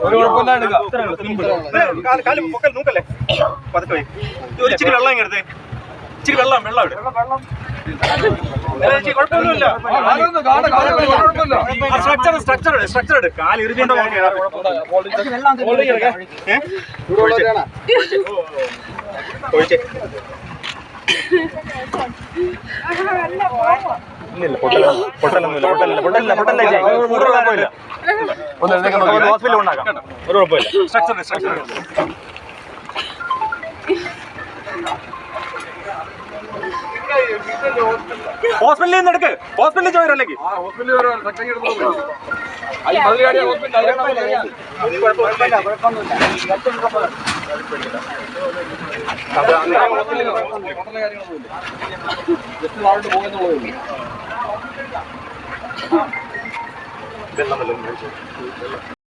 ഒരു കുഴപ്പമില്ല ഇച്ചിരി വെള്ളം ഇങ്ങടുത്ത് ഇച്ചിരി വെള്ളം വെള്ളം ഇവിടെ സ്ട്രക്ചർ സ്ട്രക്ചർ സ്ട്രക്ചർ കാൽ ഒഴിച്ചേ ഇല്ലില്ല പൊട്ടലൊന്നും പൊട്ടലൊന്നുമില്ല പൊട്ടലില്ല പൊട്ടലില്ല പൊട്ടലില്ല. ഒരു കുഴപ്പമില്ല. ഒന്ന്. ഹോസ്പിറ്റലിൽ ഉണ്ടാക്കാം. ഒരു കുഴപ്പമില്ല. സ്ട്രക്ചർ സ്ട്രക്ചർ ഹോസ്പിറ്റലിൽ നിന്ന് എടുക്ക്. ഹോസ്പിറ്റലിൽ ചോദിച്ചു അല്ലെങ്കിൽ